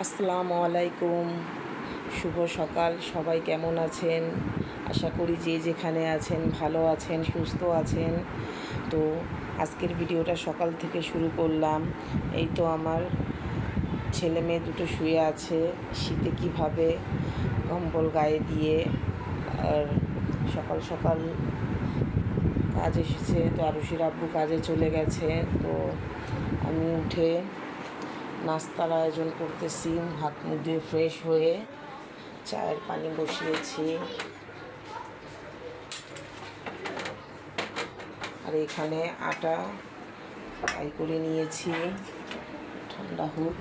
আসসালামু আলাইকুম। শুভ সকাল, সবাই কেমন আছেন? আশা করি যে যেখানে আছেন ভালো আছেন, সুস্থ আছেন। তো আজকের ভিডিওটা সকাল থেকে শুরু করলাম। এই তো আমার ছেলে মেয়ে দুটো শুয়ে আছে, শীতে কীভাবে কম্বল গায়ে দিয়ে আর সকাল সকাল কাজ এসেছে, তো আরুষির আব্বু কাজে চলে গেছে, তো আমি উঠে নাস্তার আয়োজন করতেছি, হাত মুখ দিয়ে ফ্রেশ হয়ে চায়ের পানি বসিয়েছি। আর এখানে আটা ফ্রাই করে নিয়েছি, ঠান্ডা হোক।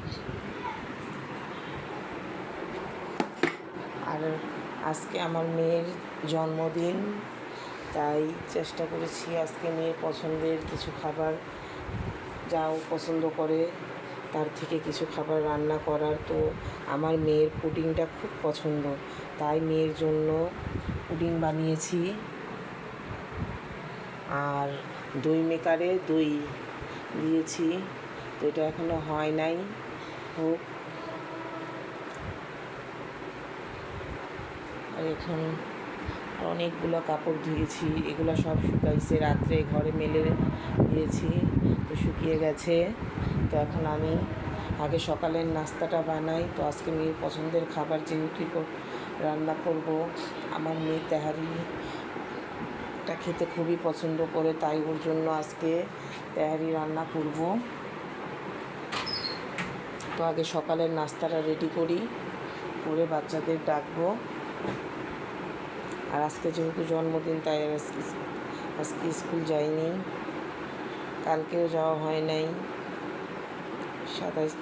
আর আজকে আমার মেয়ের জন্মদিন, তাই চেষ্টা করেছি আজকে মেয়ের পছন্দের কিছু খাবার যাও পছন্দ করে। তার থেকে কিছু খাবার রান্না করার তো আমার মেয়ের পুডিংটা খুব পছন্দ। তাই মেয়ের জন্য পুডিং বানিয়েছি। আর দই মেকারে দই দিয়েছি। তো এটা এখনও হয় নাই। হোক। এখন অনেকগুলো কাপড় ধুয়েছি, এগুলো সব শুকাইছে। রাত্রে ঘরে মেলে দিয়েছি, তো শুকিয়ে গেছে। তো এখন আমি আগে সকালের নাস্তাটা বানাই, তো আজকে মেয়ের পছন্দের খাবার যেহেতু রান্না করব। আমার মেয়ে তেহারিটা খেতে খুবই পছন্দ করে, তাই ওর জন্য আজকে তেহারি রান্না করব। তো আগে সকালের নাস্তাটা রেডি করি, করে বাচ্চাদের ডাকবো। আর আজকে যেহেতু জন্মদিন, তাই আজকে আজকে স্কুল যাইনি। কালকেও যাওয়া হয় নাই। সাতাইশ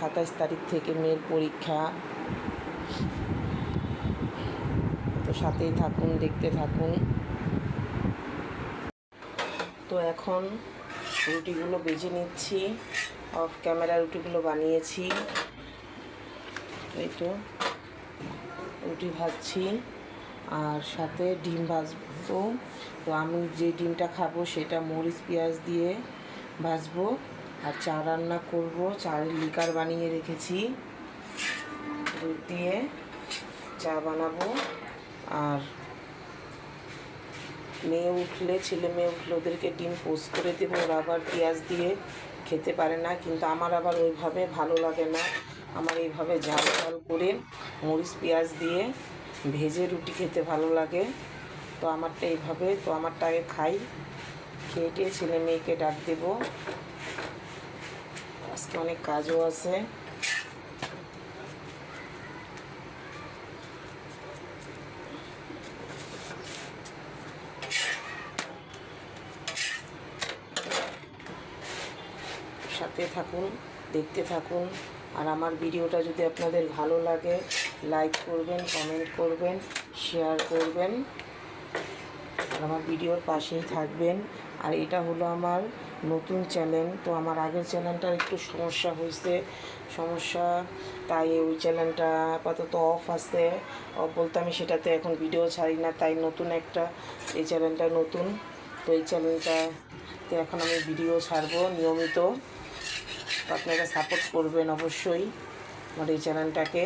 সাতাইশ তারিখ থেকে মেয়ের পরীক্ষা। তো সাথেই থাকুন, দেখতে থাকুন। তো এখন রুটিগুলো বেজে নিচ্ছি, অফ ক্যামেরা রুটিগুলো বানিয়েছি। এই তো। রুটি ভাজছি আর সাথে ডিম ভাজবো। তো আমি যে ডিমটা খাব সেটা মরিচ, পেঁয়াজ দিয়ে ভাজবো আর চা রান্না করব। চায়ের লিকার বানিয়ে রেখেছি। দুধ দিয়ে চা বানাবো। আর মেয়ে উঠলে, ছেলে মেয়ে উঠলে ওদেরকে ডিম পোস্ট করে দেবো আবার পেঁয়াজ দিয়ে। খেতে পারে না, কিন্তু আমার আবার ওইভাবে ভালো লাগে না। আমার এইভাবে ঝাল ঝাল করে মরিচ, পেঁয়াজ দিয়ে ভেজে রুটি খেতে ভালো লাগে। তো আমারটা এইভাবে, তো আমারটা আগে খাই। খেয়ে টেয়ে ছেলে মেয়েকে ডাক দেবো। আজকে অনেক কাজও আছে। সাথে থাকুন, দেখতে থাকুন। আর আমার ভিডিওটা যদি আপনাদের ভালো লাগে লাইক করবেন কমেন্ট করবেন শেয়ার করবেন। আর আমার ভিডিওর পাশেই থাকবেন। আর এটা হলো আমার নতুন চ্যানেল তো আমার আগের চ্যানেলটার একটু সমস্যা হয়েছে। সমস্যা, তাই ওই চ্যানেলটা আপাতত অফ আছে। অফ বলতে আমি সেটাতে এখন ভিডিও ছাড়ি না, তাই নতুন একটা, এই চ্যানেলটা নতুন। তো এই চ্যানেলটাতে এখন আমি ভিডিও ছাড়বো নিয়মিত। তো আপনারা সাপোর্ট করবেন অবশ্যই আমার এই চ্যানেলটাকে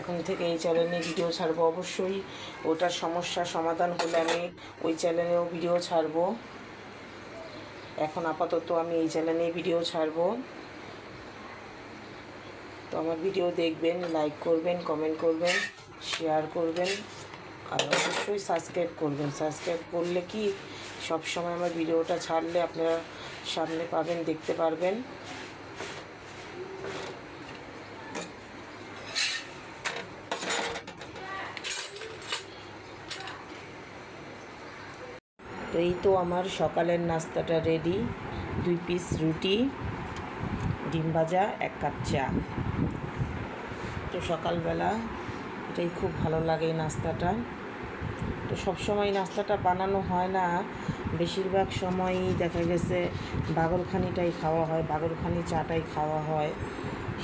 এখন থেকে এই চ্যানেলে ভিডিও ছাড়বো অবশ্যই। ওটার সমস্যার সমাধান হলে আমি ওই চ্যানেলেও ভিডিও ছাড়বো। এখন আপাতত আমি এই চ্যানেলে ভিডিও ছাড়বো। তো আমার ভিডিও দেখবেন লাইক করবেন কমেন্ট করবেন শেয়ার করবেন, আর অবশ্যই সাবস্ক্রাইব করবেন। সাবস্ক্রাইব করলে কি সব সময় আমার ভিডিওটা ছাড়লে আপনারা সামনে পাবেন, দেখতে পারবেন। এই তো আমার সকালের নাস্তাটা রেডি দুই পিস রুটি, ডিম ভাজা, এক কাপ চা। তো সকালবেলা এটাই খুব ভালো লাগে এই নাস্তাটা। তো সবসময় নাস্তাটা বানানো হয় না। বেশিরভাগ সময়ই দেখা গেছে বাগরখানিটাই খাওয়া হয় বাগরখানি চাটাই খাওয়া হয়,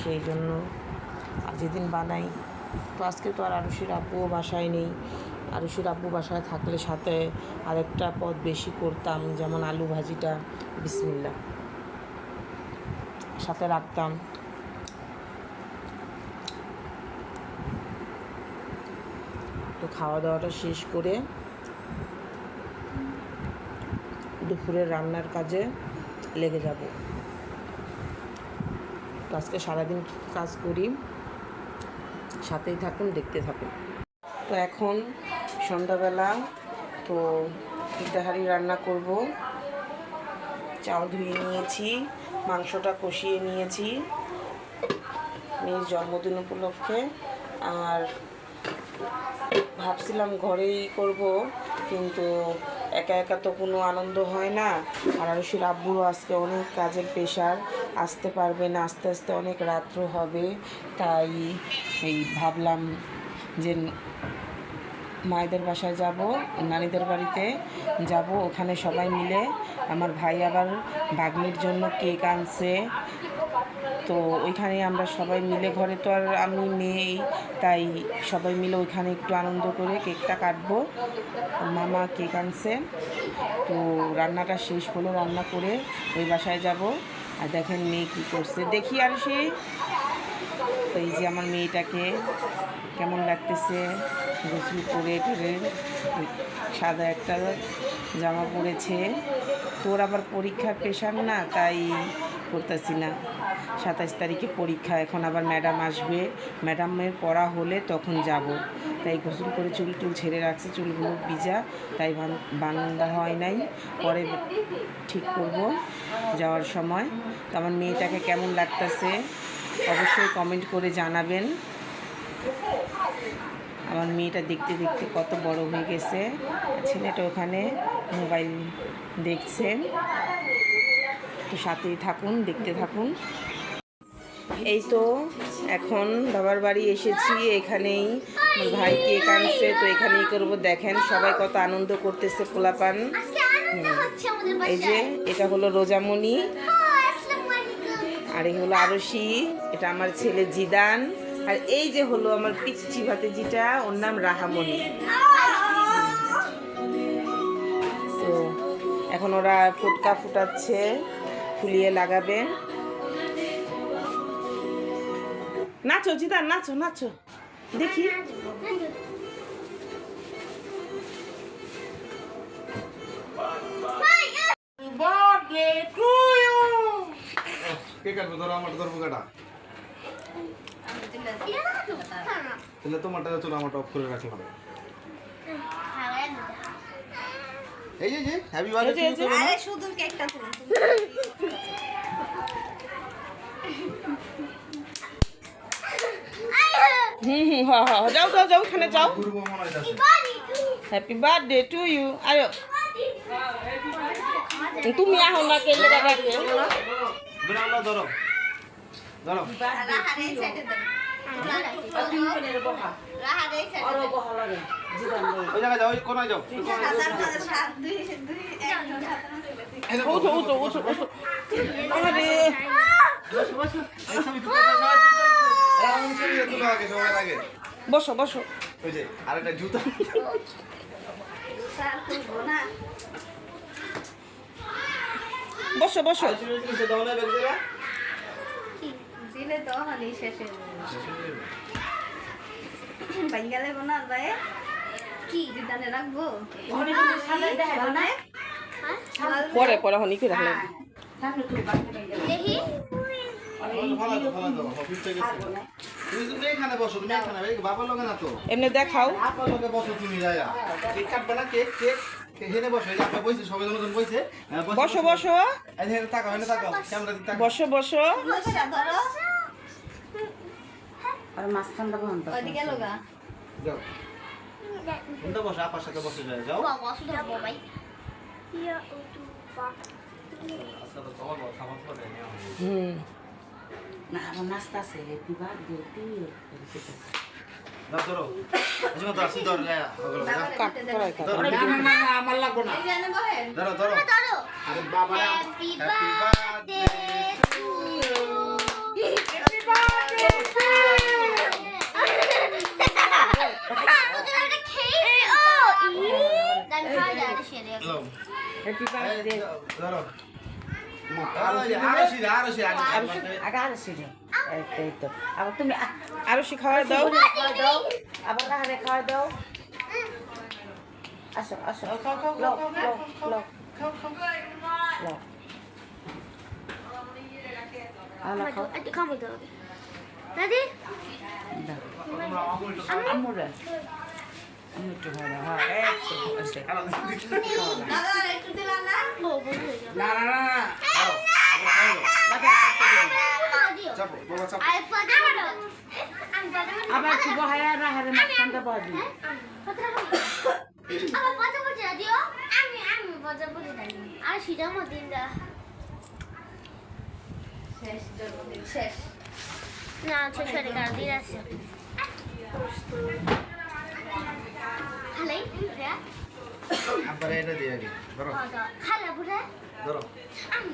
সেই জন্য আর যেদিন বানাই। তো আজকে তো আর আরুষির আব্বুও বাসায় নেই। আরুষির আব্বু বাসায় থাকলে সাথে আরেকটা পদ বেশি করতাম, যেমন আলু ভাজিটা, বিসমিল্লা। সাথে রাখতাম। তো খাওয়া দাওয়াটা শেষ করে দুপুরের রান্নার কাজে লেগে যাব। আজকে সারাদিন কাজ করি? সাথেই থাকুন, দেখতে থাকুন। তো এখন সন্ধ্যাবেলা, তো হাঁড়ি রান্না করব। চাল ধুয়ে নিয়েছি, মাংসটা কষিয়ে নিয়েছি। মেয়ের জন্মদিন উপলক্ষে। আর ভাবছিলাম ঘরেই করব, কিন্তু একা একা তো কোনো আনন্দ হয় না। আর আরুষির আব্বুরও আজকে অনেক কাজের প্রেশার, আসতে পারবে না, আস্তে আস্তে অনেক রাত্র হবে। তাই এই ভাবলাম যে মায়েদের বাসায় যাব, নানিদের বাড়িতে যাব, ওখানে সবাই মিলে। আমার ভাই আবার ভাগ্নির জন্য কেক আনছে। তো ওইখানে আমরা সবাই মিলে, ঘরে তো আর আমি নেই তাই সবাই মিলে ওইখানে একটু আনন্দ করে কেকটা কাটবো। মামা কেক আনছে, তো রান্নাটা শেষ হলো, রান্না করে ওই বাসায় যাব। আর দেখেন মেয়ে কী করছে। দেখি আর সে, তো এই যে আমার মেয়েটাকে কেমন লাগতেছে। গোসল করে টরে সাদা একটা জামা পরেছে। তোর আবার পরীক্ষার প্রেশার না, তাই করতেছি না। সাতাশ তারিখে পরীক্ষা, এখন আবার ম্যাডাম আসবে। ম্যাডামের পড়া হলে তখন যাব। তাই গোসল করে চুল টুল ছেড়ে রাখছে, চুলগুলো ভিজা, তাই বান- বান্দা হয় নাই। পরে ঠিক করব যাওয়ার সময়। তো আমার মেয়েটাকে কেমন লাগতেছে অবশ্যই কমেন্ট করে জানাবেন। আমার মেয়েটা দেখতে দেখতে কত বড় হয়ে গেছে। ছেলেটা ওখানে মোবাইল দেখছে। তো সাথেই থাকুন দেখতে থাকুন। এই তো এখন বাবার বাড়ি এসেছি এখানেই ভাই কেক আনছে তো এখানেই করব। দেখেন সবাই কত আনন্দ করতেছে পোলাপান। এই যে এটা হলো রোজামণি। আলাইকুম। আর এই হলো আরশি এটা আমার ছেলে জিদান। আর এই যে হলো আমার পিচ্ছি ভাতিজিটা ওর নাম রাহামণি। তো এখন ওরা ফুটকা ফুটাচ্ছে। ফুলিয়ে লাগাবে। নাচো জিদান নাচো নাচো। দেখি। কে কাটবো? ধরো আমারটা ধরবো কাটা। তাহলে তোমারটা চলো আমারটা অফ করে রাখলাম। এই যে হ্যাপি। বার্থডে শুধু কেকটা তুলুন। হুম হুম হ্যাঁ হ্যাঁ যাও যাও যাও ওখানে যাও। হ্যাপি বার্থডে টু ইউ আয়ো তুমি আহো না কেলে বাবাকে ধরো ধরো ধরো। রাহারে এই সাইডে দেন রাহারে এই সাইডে দেন ওই জায়গায় যাও ওই কোনায় যাও। আরে বসো বসো। ওই যে আরেকটা জুতা। স্যার তুলবো না। বসো বসো। ছবি তুলছে দাও না বের করে দিলে তো হলি শেষ? হয়ে যাবে। বাঙ্গালে বোনার ভাই কি দিদানে রাখব পরে পরে হনি কি রাখলেন দেখি ফালা দাও ফালা দাও অফিস থেকে গেছে তুমি তুমি এখানে বসো তুমি এখানে এই বাবার লগে না তো এমনি দেখাও বসো বসো এই বইছে সবাই জনজন বইছে হ্যাঁ, বসো বসো আর মাঝখানটা বন্ধ ওদিকে লগা যাও কোনটা বসো আপার সাথে বসে যায় যাও বাবা শুধু বাবাই ইয়া উতু বা আজকে তো তোমার বড় খাবার পরে নেওয়া হবে। হুম যাও ধরো এই যে ধর ধর যা ওগুলো যা। কাট করাই কাট ধরো আমার লাগবো না এই জানে বহেন ধরো ধরো ধরো আরে বাবা happy happy birthday birthday to you happy birthday ও ই দান খাওয়া যায় সেরে হ্যালো হ্যাপি এই, ধরো আরও আরও সিধা আরও সিধা আগে আগে আরও সিজে এই তো এই তো। আবার তুমি আ- আরও সি খাওয়া দাও। আবার আহারে খাওয়া দাও। আসো আসো। খাও খাও খাও লও লও খাও খাও। খাও একটু খামাইতে হবে দাদি? দাও। তোমরা আমুল তো আমুরে আমি একটু দাও হ্যাঁ একটু না হয়ে না না আবার মত দা শেষ না হয়ে গেল দিন আছে। খালাই বুড়া আবার এটা দিয়ে আগে ধরো খালা বুড়া ধরো আমি